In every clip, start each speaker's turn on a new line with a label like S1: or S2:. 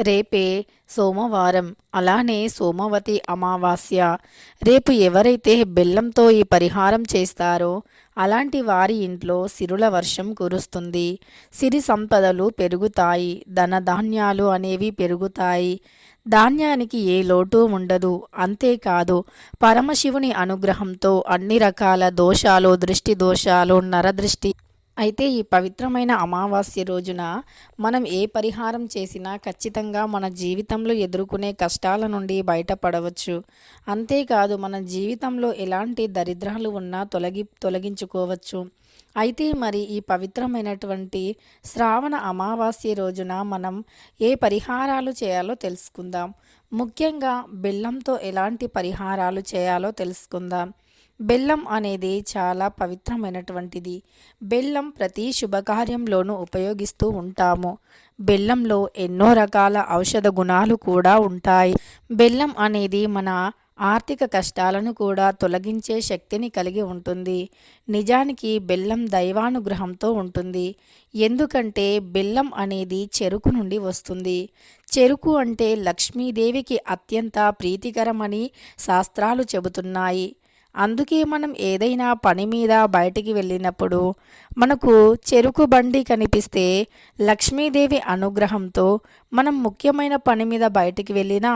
S1: రేపే సోమవారం. అలానే సోమవతి అమావాస్య. రేపు ఎవరైతే బెల్లంతో ఈ పరిహారం చేస్తారో అలాంటి వారి ఇంట్లో సిరుల వర్షం కురుస్తుంది. సిరి సంపదలు పెరుగుతాయి ధనధాన్యాలు అనేవి పెరుగుతాయి. ధాన్యానికి ఏ లోటు ఉండదు. అంతేకాదు పరమశివుని అనుగ్రహంతో అన్ని రకాల దోషాలు దృష్టి దోషాలు నరదృష్టి అయితే ఈ పవిత్రమైన అమావాస్య రోజున మనం ఏ పరిహారం చేసినా ఖచ్చితంగా మన జీవితంలో ఎదుర్కొనే కష్టాల నుండి బయటపడవచ్చు. అంతేకాదు మన జీవితంలో ఎలాంటి దరిద్రాలు ఉన్నా తొలగి తొలగించుకోవచ్చు. అయితే మరి ఈ పవిత్రమైనటువంటి శ్రావణ అమావాస్య రోజున మనం ఏ పరిహారాలు చేయాలో తెలుసుకుందాం. ముఖ్యంగా బెల్లంతో ఎలాంటి పరిహారాలు చేయాలో తెలుసుకుందాం. బెల్లం అనేది చాలా పవిత్రమైనటువంటిది. బెల్లం ప్రతి శుభకార్యంలోనూ ఉపయోగిస్తూ ఉంటాము. బెల్లంలో ఎన్నో రకాల ఔషధ గుణాలు కూడా ఉంటాయి. బెల్లం అనేది మన ఆర్థిక కష్టాలను కూడా తొలగించే శక్తిని కలిగి ఉంటుంది. నిజానికి బెల్లం దైవానుగ్రహంతో ఉంటుంది. ఎందుకంటే బెల్లం అనేది చెరుకు నుండి వస్తుంది. చెరుకు అంటే లక్ష్మీదేవికి అత్యంత ప్రీతికరమని శాస్త్రాలు చెబుతున్నాయి. అందుకే మనం ఏదైనా పని మీద బయటికి వెళ్ళినప్పుడు మనకు చెరుకు బండి కనిపిస్తే లక్ష్మీదేవి అనుగ్రహంతో మనం ముఖ్యమైన పని మీద బయటికి వెళ్ళినా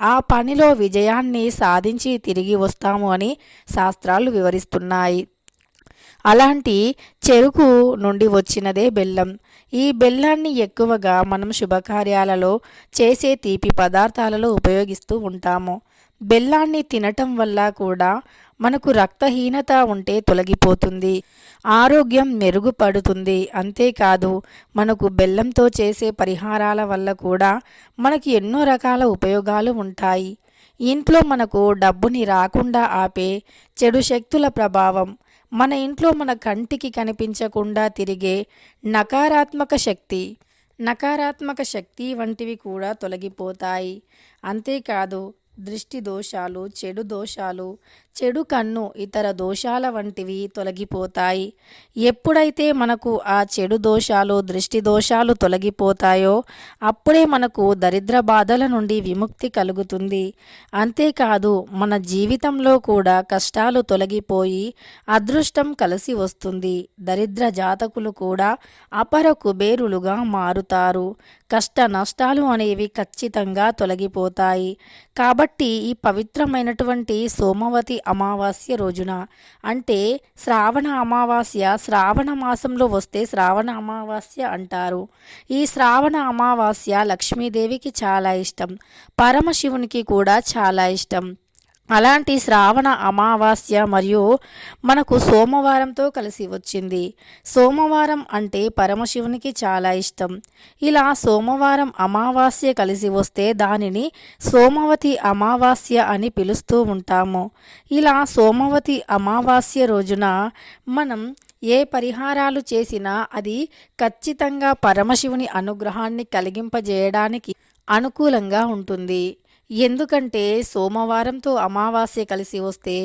S1: ఆ పనిలో విజయాన్ని సాధించి తిరిగి వస్తాము అని శాస్త్రాలు వివరిస్తున్నాయి. అలాంటి చెరుకు నుండి వచ్చినదే బెల్లం. ఈ బెల్లాన్ని ఎక్కువగా మనం శుభకార్యాలలో చేసే తీపి పదార్థాలలో ఉపయోగిస్తూ ఉంటాము. బెల్లాన్ని తినటం వల్ల కూడా మనకు రక్తహీనత ఉంటే తొలగిపోతుంది. ఆరోగ్యం మెరుగుపడుతుంది. అంతేకాదు మనకు బెల్లంతో చేసే పరిహారాల వల్ల కూడా మనకి ఎన్నో రకాల ఉపయోగాలు ఉంటాయి. ఇంట్లో మనకు డబ్బుని రాకుండా ఆపే చెడు శక్తుల ప్రభావం మన ఇంట్లో మన కంటికి కనిపించకుండా తిరిగే నకారాత్మక శక్తి నకారాత్మక శక్తి వంటివి కూడా తొలగిపోతాయి. అంతేకాదు దృష్టి దోషాలు చెడు దోషాలు చెడు కన్ను ఇతర దోషాల వంటివి తొలగిపోతాయి. ఎప్పుడైతే మనకు ఆ చెడు దోషాలు దృష్టి దోషాలు తొలగిపోతాయో అప్పుడే మనకు దరిద్ర బాధల నుండి విముక్తి కలుగుతుంది. అంతేకాదు మన జీవితంలో కూడా కష్టాలు తొలగిపోయి అదృష్టం కలిసి వస్తుంది. దరిద్ర జాతకులు కూడా అపర కుబేరులుగా మారుతారు. కష్ట నష్టాలు అనేవి ఖచ్చితంగా తొలగిపోతాయి. కాబట్టి ఈ పవిత్రమైనటువంటి సోమవతి అమావాస్య రోజున. అంటే శ్రావణ అమావాస్య శ్రావణ మాసంలో వస్తే శ్రావణ అమావాస్య అంటారు. ఈ శ్రావణ అమావాస్య లక్ష్మీదేవికి చాలా ఇష్టం. పరమశివునికి కూడా చాలా ఇష్టం. అలాంటి శ్రావణ అమావాస్య మరియు మనకు సోమవారంతో కలిసి వచ్చింది. సోమవారం అంటే పరమశివునికి చాలా ఇష్టం. ఇలా సోమవారం అమావాస్య కలిసి వస్తే దానిని సోమవతి అమావాస్య అని పిలుస్తూ ఉంటాము. ఇలా సోమవతి అమావాస్య రోజున మనం ఏ పరిహారాలు చేసినా అది ఖచ్చితంగా పరమశివుని అనుగ్రహాన్ని కలిగింపజేయడానికి అనుకూలంగా ఉంటుంది. ఎందుకంటే సోమవారంతో అమావాస్య కలిసి వస్తే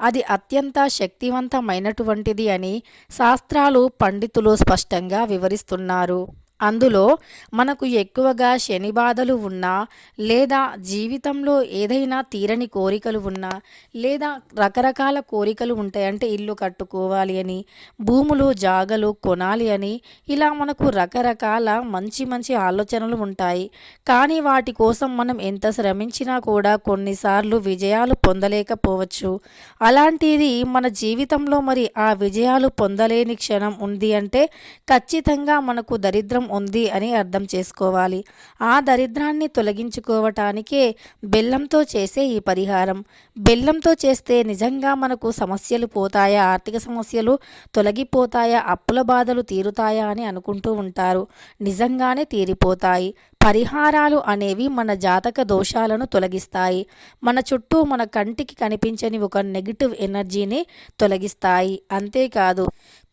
S1: అది అత్యంత శక్తివంతమైనటువంటిది అని శాస్త్రాలు పండితులు స్పష్టంగా వివరిస్తున్నారు. అందులో మనకు ఎక్కువగా శని బాధలు ఉన్నా లేదా జీవితంలో ఏదైనా తీరని కోరికలు ఉన్నా లేదా రకరకాల కోరికలు ఉంటాయి. అంటే ఇల్లు కట్టుకోవాలి అని భూములు జాగలు కొనాలి అని ఇలా మనకు రకరకాల మంచి మంచి ఆలోచనలు ఉంటాయి. కానీ వాటి కోసం మనం ఎంత శ్రమించినా కూడా కొన్నిసార్లు విజయాలు పొందలేకపోవచ్చు. అలాంటిది మన జీవితంలో మరి ఆ విజయాలు పొందలేని క్షణం ఉంది అంటే ఖచ్చితంగా మనకు దరిద్రం ఉంది అని అర్థం చేసుకోవాలి. ఆ దరిద్రాన్ని తొలగించుకోవటానికే బెల్లంతో చేసే ఈ పరిహారం. బెల్లంతో చేస్తే నిజంగా మనకు సమస్యలు పోతాయా? ఆర్థిక సమస్యలు తొలగిపోతాయా? అప్పుల బాధలు తీరుతాయా అని అనుకుంటూ ఉంటారు. నిజంగానే తీరిపోతాయి. పరిహారాలు అనేవి మన జాతక దోషాలను తొలగిస్తాయి. మన చుట్టూ మన కంటికి కనిపించని ఒక నెగిటివ్ ఎనర్జీని తొలగిస్తాయి. అంతేకాదు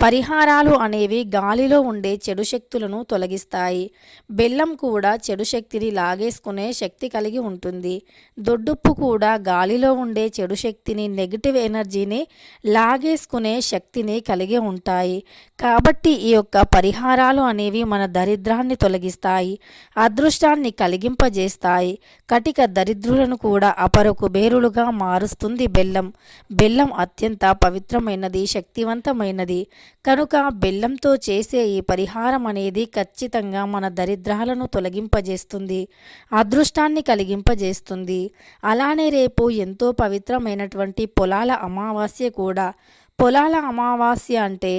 S1: పరిహారాలు అనేవి గాలిలో ఉండే చెడు శక్తులను తొలగిస్తాయి. బెల్లం కూడా చెడు శక్తిని లాగేసుకునే శక్తి కలిగి ఉంటుంది. దొడ్డుప్పు కూడా గాలిలో ఉండే చెడు శక్తిని నెగిటివ్ ఎనర్జీని లాగేసుకునే శక్తిని కలిగి ఉంటాయి. కాబట్టి ఈ యొక్క పరిహారాలు అనేవి మన దరిద్రాన్ని తొలగిస్తాయి. అదృష్టాన్ని కలిగింపజేస్తాయి. కటిక దరిద్రులను కూడా అపరకు బేరులుగా మారుస్తుంది బెల్లం. బెల్లం అత్యంత పవిత్రమైనది శక్తివంతమైనది. కనుక బెల్లంతో చేసే ఈ పరిహారం అనేది ఖచ్చితంగా మన దరిద్రాలను తొలగింపజేస్తుంది అదృష్టాన్ని కలిగింపజేస్తుంది. అలానే రేపు ఎంతో పవిత్రమైనటువంటి పొలాల అమావాస్య కూడా. పొలాల అమావాస్య అంటే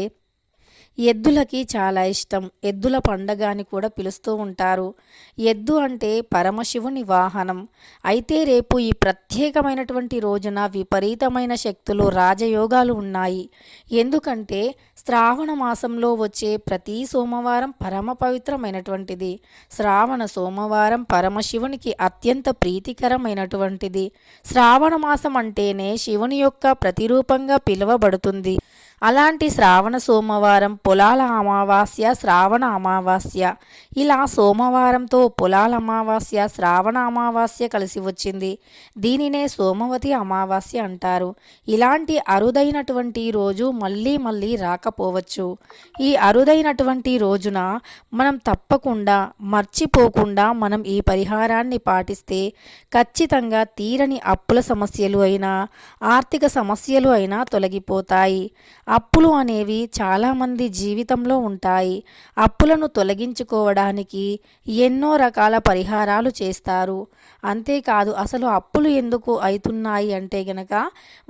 S1: ఎద్దులకి చాలా ఇష్టం. ఎద్దుల పండగ అని కూడా పిలుస్తూ ఉంటారు. ఎద్దు అంటే పరమశివుని వాహనం. అయితే రేపు ఈ ప్రత్యేకమైనటువంటి రోజున విపరీతమైన శక్తులు రాజయోగాలు ఉన్నాయి. ఎందుకంటే శ్రావణ మాసంలో వచ్చే ప్రతి సోమవారం పరమ పవిత్రమైనటువంటిది. శ్రావణ సోమవారం పరమశివునికి అత్యంత ప్రీతికరమైనటువంటిది. శ్రావణ మాసం అంటేనే శివుని యొక్క ప్రతిరూపంగా పిలువబడుతుంది. అలాంటి శ్రావణ సోమవారం పొలాల అమావాస్య శ్రావణ అమావాస్య. ఇలా సోమవారంతో పొలాల అమావాస్య శ్రావణ అమావాస్య కలిసి వచ్చింది. దీనినే సోమవతి అమావాస్య అంటారు. ఇలాంటి అరుదైనటువంటి రోజు మళ్ళీ మళ్ళీ రాకపోవచ్చు. ఈ అరుదైనటువంటి రోజున మనం తప్పకుండా మర్చిపోకుండా మనం ఈ పరిహారాన్ని పాటిస్తే ఖచ్చితంగా తీరని అప్పుల సమస్యలు అయినా ఆర్థిక సమస్యలు అయినా తొలగిపోతాయి. అప్పులు అనేవి చాలామంది జీవితంలో ఉంటాయి. అప్పులను తొలగించుకోవడానికి ఎన్నో రకాల పరిహారాలు చేస్తారు. అంతేకాదు అసలు అప్పులు ఎందుకు అవుతున్నాయి అంటే గనక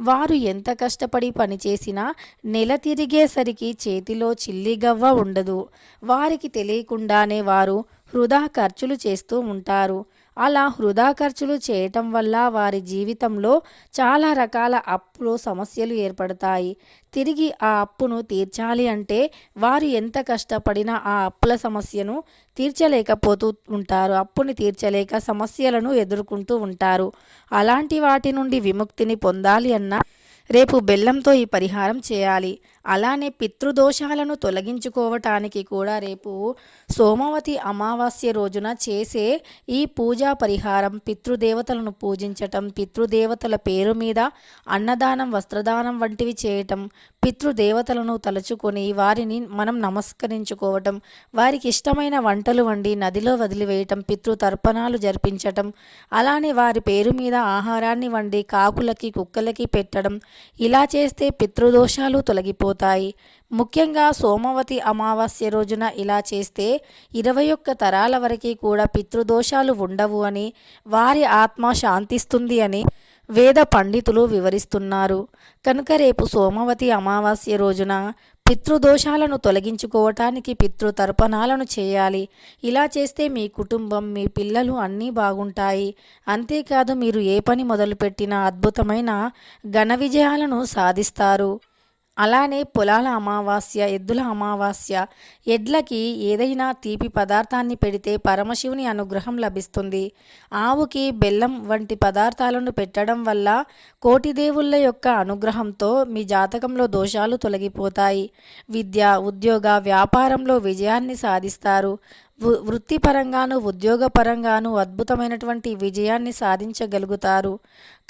S1: వారు ఎంత కష్టపడి పనిచేసినా నెల తిరిగేసరికి చేతిలో చిల్లిగవ్వ ఉండదు. వారికి తెలియకుండానే వారు వృధా ఖర్చులు చేస్తూ ఉంటారు. అలా వృధా ఖర్చులు చేయటం వల్ల వారి జీవితంలో చాలా రకాల అప్పులు సమస్యలు ఏర్పడతాయి. తిరిగి ఆ అప్పును తీర్చాలి అంటే వారు ఎంత కష్టపడినా ఆ అప్పుల సమస్యను తీర్చలేకపోతూ ఉంటారు. అప్పుని తీర్చలేక సమస్యలను ఎదుర్కొంటూ ఉంటారు. అలాంటి వాటి నుండి విముక్తిని పొందాలి అన్న రేపు బెల్లంతో ఈ పరిహారం చేయాలి. అలానే పితృదోషాలను తొలగించుకోవటానికి కూడా రేపు సోమవతి అమావాస్య రోజున చేసే ఈ పూజా పరిహారం పితృదేవతలను పూజించటం పితృదేవతల పేరు మీద అన్నదానం వస్త్రదానం వంటివి చేయటం పితృదేవతలను తలుచుకొని వారిని మనం నమస్కరించుకోవటం వారికి ఇష్టమైన వంటలు వండి నదిలో వదిలివేయటం పితృతర్పణాలు జరిపించటం అలానే వారి పేరు మీద ఆహారాన్ని వండి కాకులకి కుక్కలకి పెట్టడం ఇలా చేస్తే పితృదోషాలు తొలగిపోతాయి. ముఖ్యంగా సోమవతి అమావాస్య రోజున ఇలా చేస్తే ఇరవై ఒక్క తరాల వరకు కూడా పితృదోషాలు ఉండవు అని వారి ఆత్మ శాంతిస్తుంది అని వేద పండితులు వివరిస్తున్నారు. కనుక రేపు సోమవతి అమావాస్య రోజున పితృదోషాలను తొలగించుకోవటానికి పితృతర్పణాలను చేయాలి. ఇలా చేస్తే మీ కుటుంబం మీ పిల్లలు అన్నీ బాగుంటాయి. అంతేకాదు మీరు ఏ పని మొదలుపెట్టినా అద్భుతమైన ఘన విజయాలను సాధిస్తారు. అలానే పొలాల అమావాస్య ఎద్దుల అమావాస్య ఎడ్లకి ఏదైనా తీపి పదార్థాన్ని పెడితే పరమశివుని అనుగ్రహం లభిస్తుంది. ఆవుకి బెల్లం వంటి పదార్థాలను పెట్టడం వల్ల కోటి దేవుళ్ళ యొక్క అనుగ్రహంతో మీ జాతకంలో దోషాలు తొలగిపోతాయి. విద్య ఉద్యోగ వ్యాపారంలో విజయాన్ని సాధిస్తారు. వృత్తిపరంగాను ఉద్యోగపరంగాను అద్భుతమైనటువంటి విజయాన్ని సాధించగలుగుతారు.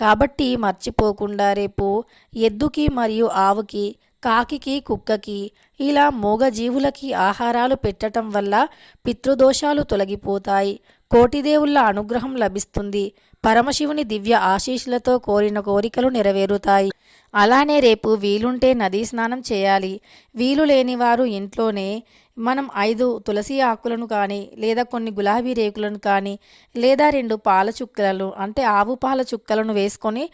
S1: కాబట్టి మర్చిపోకుండా రేపు ఎద్దుకి మరియు ఆవుకి కాకికి కుక్కకి ఇలా మూగజీవులకి ఆహారాలు పెట్టడం వల్ల పితృదోషాలు తొలగిపోతాయి. కోటిదేవుళ్ళ అనుగ్రహం లభిస్తుంది. పరమశివుని దివ్య ఆశీస్సులతో కోరిన కోరికలు నెరవేరుతాయి. అలానే రేపు వీలుంటే నదీ స్నానం చేయాలి. వీలు లేనివారు ఇంట్లోనే మనం ఐదు తులసి ఆకులను కానీ లేదా కొన్ని గులాబీ రేకులను కానీ లేదా రెండు పాల చుక్కలను అంటే ఆవు పాల చుక్కలను వేసుకొని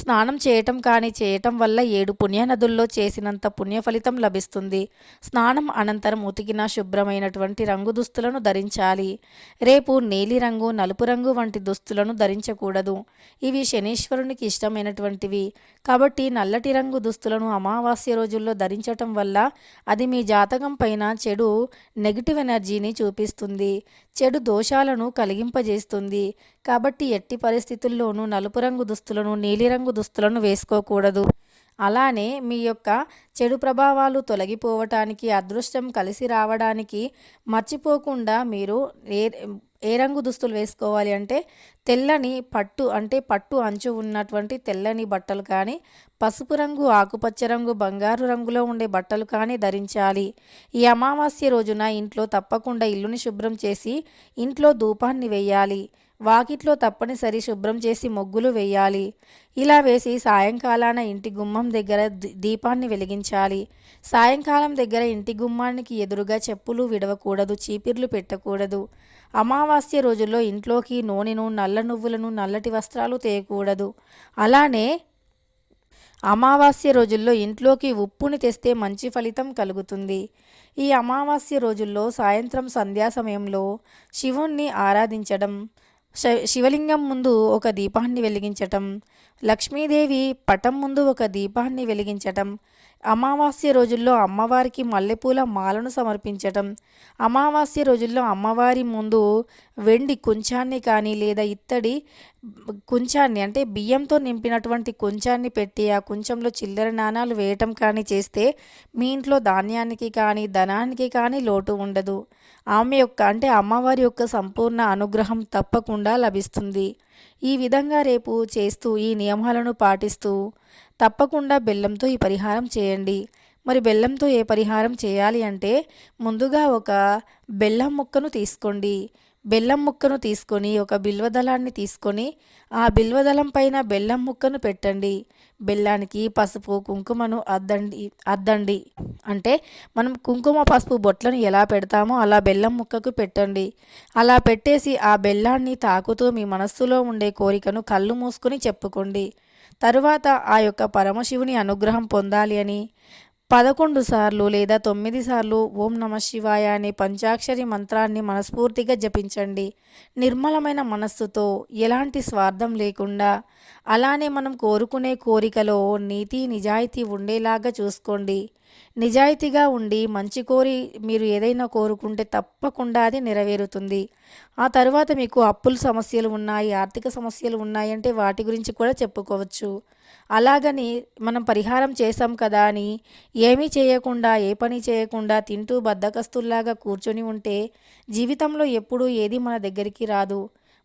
S1: స్నానం చేయటం కానీ చేయటం వల్ల ఏడు పుణ్యనదుల్లో చేసినంత పుణ్య ఫలితం లభిస్తుంది. స్నానం అనంతరం ఉతికిన శుభ్రమైనటువంటి రంగు దుస్తులను ధరించాలి. రేపు నీలిరంగు నలుపు రంగు వంటి దుస్తులను ధరించకూడదు. ఇవి శనీశ్వరునికి ఇష్టమైనటువంటివి. కాబట్టి నల్లటి రంగు దుస్తులను అమావాస్య రోజుల్లో ధరించటం వల్ల అది మీ జాతకం పైన చెడు నెగిటివ్ ఎనర్జీని చూపిస్తుంది. చెడు దోషాలను కలిగింపజేస్తుంది. కాబట్టి ఎట్టి పరిస్థితుల్లోనూ నలుపు రంగు దుస్తులను నీలిరంగు దుస్తులను వేసుకోకూడదు. అలానే మీ యొక్క చెడు ప్రభావాలు తొలగిపోవటానికి అదృష్టం కలిసి రావడానికి మర్చిపోకుండా మీరు ఏ ఏ రంగు దుస్తులు వేసుకోవాలి అంటే తెల్లని పట్టు అంటే పట్టు అంచు ఉన్నటువంటి తెల్లని బట్టలు కానీ పసుపు రంగు ఆకుపచ్చ రంగు బంగారు రంగులో ఉండే బట్టలు కానీ ధరించాలి. ఈ అమావాస్య రోజున ఇంట్లో తప్పకుండా ఇల్లుని శుభ్రం చేసి ఇంట్లో ధూపాన్ని వేయాలి. వాకిట్లో తప్పనిసరి శుభ్రం చేసి ముగ్గులు వేయాలి. ఇలా వేసి సాయంకాలాన ఇంటి గుమ్మం దగ్గర దీపాన్ని వెలిగించాలి. సాయంకాలం దగ్గర ఇంటి గుమ్మానికి ఎదురుగా చెప్పులు విడవకూడదు చీపిర్లు పెట్టకూడదు. అమావాస్య రోజుల్లో ఇంట్లోకి నూనెను నల్ల నువ్వులను నల్లటి వస్త్రాలు తేయకూడదు. అలానే అమావాస్య రోజుల్లో ఇంట్లోకి ఉప్పుని తెస్తే మంచి ఫలితం కలుగుతుంది. ఈ అమావాస్య రోజుల్లో సాయంత్రం సంధ్యా సమయంలో శివుణ్ణి ఆరాధించడం శివలింగం ముందు ఒక దీపాన్ని వెలిగించటం లక్ష్మీదేవి పటం ముందు ఒక దీపాన్ని వెలిగించటం అమావాస్య రోజుల్లో అమ్మవారికి మల్లెపూల మాలను సమర్పించటం అమావాస్య రోజుల్లో అమ్మవారి ముందు వెండి కుంచాన్ని కానీ లేదా ఇత్తడి కుంచాన్ని అంటే బియ్యంతో నింపినటువంటి కుంచాన్ని పెట్టి ఆ కుంచంలో చిల్లర నాణాలు వేయటం కానీ చేస్తే మీ ఇంట్లో ధాన్యానికి కానీ ధనానికి కానీ లోటు ఉండదు. ఆమె యొక్క అంటే అమ్మవారి యొక్క సంపూర్ణ అనుగ్రహం తప్పకుండా లభిస్తుంది. ఈ విధంగా రేపు చేస్తూ ఈ నియమాలను పాటిస్తూ తప్పకుండా బెల్లంతో ఈ పరిహారం చేయండి. మరి బెల్లంతో ఏ పరిహారం చేయాలి అంటే ముందుగా ఒక బెల్లం ముక్కను తీసుకోండి. బెల్లం ముక్కను తీసుకొని ఒక బిల్వదళాన్ని తీసుకొని ఆ బిల్వదళం పైన బెల్లం ముక్కను పెట్టండి. బెల్లానికి పసుపు కుంకుమను అద్దండి అద్దండి. అంటే మనం కుంకుమ పసుపు బొట్లను ఎలా పెడతామో అలా బెల్లం ముక్కకు పెట్టండి. అలా పెట్టేసి ఆ బెల్లాన్ని తాకుతూ మీ మనస్సులో ఉండే కోరికను కళ్ళు మూసుకొని చెప్పుకోండి. తరువాత ఆ యొక్క పరమశివుని అనుగ్రహం పొందాలి అని. పదకొండు సార్లు లేదా తొమ్మిది సార్లు ఓం నమ శివాయ అనే పంచాక్షరి మంత్రాన్ని మనస్ఫూర్తిగా జపించండి. నిర్మలమైన మనస్సుతో ఎలాంటి స్వార్థం లేకుండా అలానే మనం కోరుకునే కోరికలో నీతి నిజాయితీ ఉండేలాగా చూసుకోండి. నిజాయితీగా ఉండి మంచి కోరి మీరు ఏదైనా కోరుకుంటే తప్పకుండా అది నెరవేరుతుంది. ఆ తర్వాత మీకు అప్పుల సమస్యలు ఉన్నాయి ఆర్థిక సమస్యలు ఉన్నాయంటే వాటి గురించి కూడా చెప్పుకోవచ్చు. అలాగని మనం పరిహారం చేసాం కదా అని ఏమీ చేయకుండా ఏ పని చేయకుండా తింటూ బద్దకస్తుల్లాగా కూర్చొని ఉంటే జీవితంలో ఎప్పుడూ ఏది మన దగ్గరికి రాదు.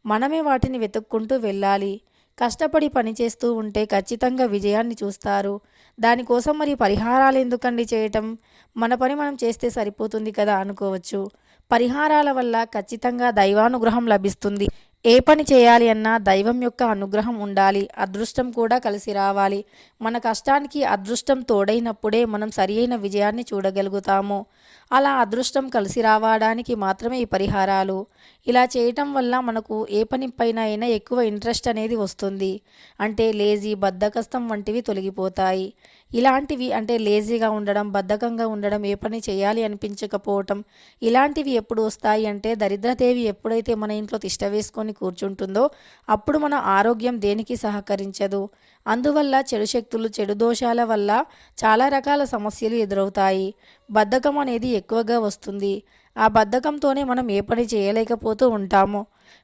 S1: మనమే వాటిని వెతుక్కుంటూ వెళ్ళాలి. కష్టపడి పనిచేస్తూ ఉంటే ఖచ్చితంగా విజయాన్ని చూస్తారు. దానికోసం మరి పరిహారాలు ఎందుకండి చేయటం? మన పని మనం చేస్తే సరిపోతుంది కదా అనుకోవచ్చు. పరిహారాల వల్ల ఖచ్చితంగా దైవానుగ్రహం లభిస్తుంది. ఏ పని చేయాలి అన్నా దైవం యొక్క అనుగ్రహం ఉండాలి. అదృష్టం కూడా కలిసి రావాలి. మన కష్టానికి అదృష్టం తోడైనప్పుడే మనం సరి అయిన విజయాన్ని చూడగలుగుతాము. అలా అదృష్టం కలిసి రావడానికి మాత్రమే ఈ పరిహారాలు. ఇలా చేయటం వల్ల మనకు ఏ పని పైన అయినా ఎక్కువ ఇంట్రెస్ట్ అనేది వస్తుంది. అంటే లేజీ బద్ధకస్తం వంటివి తొలగిపోతాయి. ఇలాంటివి అంటే లేజీగా ఉండడం బద్ధకంగా ఉండడం ఏ పని చేయాలి అనిపించకపోవటం ఇలాంటివి ఎప్పుడు వస్తాయి అంటే దరిద్రదేవి ఎప్పుడైతే మన ఇంట్లో తిష్ట వేసుకొని కూర్చుంటుందో అప్పుడు మన ఆరోగ్యం దేనికి సహకరించదు. అందువల్ల చెడు శక్తులు చెడు దోషాల వల్ల చాలా రకాల సమస్యలు ఎదురవుతాయి. బద్ధకం అనేది ఎక్కువగా వస్తుంది. ఆ బద్ధకంతోనే మనం ఏ పని చేయలేకపోతూ ఉంటాము.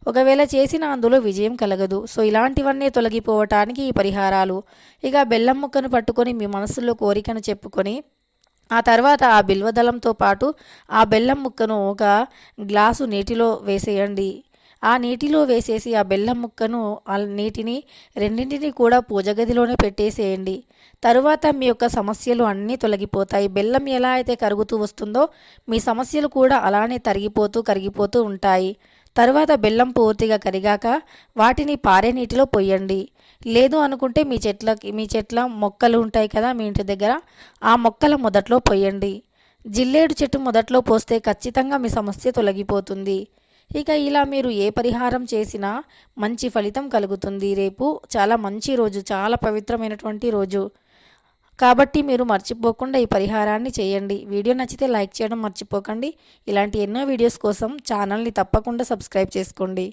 S1: ఒకవేళ చేసిన అందులో విజయం కలగదు. సో ఇలాంటివన్నీ తొలగిపోవటానికి ఈ పరిహారాలు. ఇక బెల్లం ముక్కను పట్టుకొని మీ మనసులో కోరికను చెప్పుకొని ఆ తర్వాత ఆ బిల్వదళంతో పాటు ఆ బెల్లం ముక్కను ఒక గ్లాసు నీటిలో వేసేయండి. ఆ నీటిలో వేసేసి ఆ బెల్లం ముక్కను ఆ నీటిని రెండింటిని కూడా పూజ గదిలోనే పెట్టేసేయండి. తరువాత మీ యొక్క సమస్యలు అన్నీ తొలగిపోతాయి. బెల్లం ఎలా అయితే కరుగుతూ వస్తుందో మీ సమస్యలు కూడా అలానే తరిగిపోతూ కరిగిపోతూ ఉంటాయి. తరువాత బెల్లం పూర్తిగా కరిగాక వాటిని పారే నీటిలో పొయ్యండి. లేదు అనుకుంటే మీ చెట్లకి మీ చెట్ల మొక్కలు ఉంటాయి కదా మీ ఇంటి దగ్గర ఆ మొక్కల మొదట్లో పొయ్యండి. జిల్లేడు చెట్టు మొదట్లో పోస్తే ఖచ్చితంగా మీ సమస్య తొలగిపోతుంది. ఇక ఇలా మీరు ఏ పరిహారం చేసినా మంచి ఫలితం కలుగుతుంది. రేపు చాలా మంచి రోజు చాలా పవిత్రమైనటువంటి రోజు. కాబట్టి మీరు మర్చిపోకుండా ఈ పరిహారాన్ని చేయండి. వీడియో నచ్చితే లైక్ చేయడం మర్చిపోకండి. ఇలాంటి ఎన్నో వీడియోస్ కోసం ఛానల్ని తప్పకుండా సబ్స్క్రైబ్ చేసుకోండి.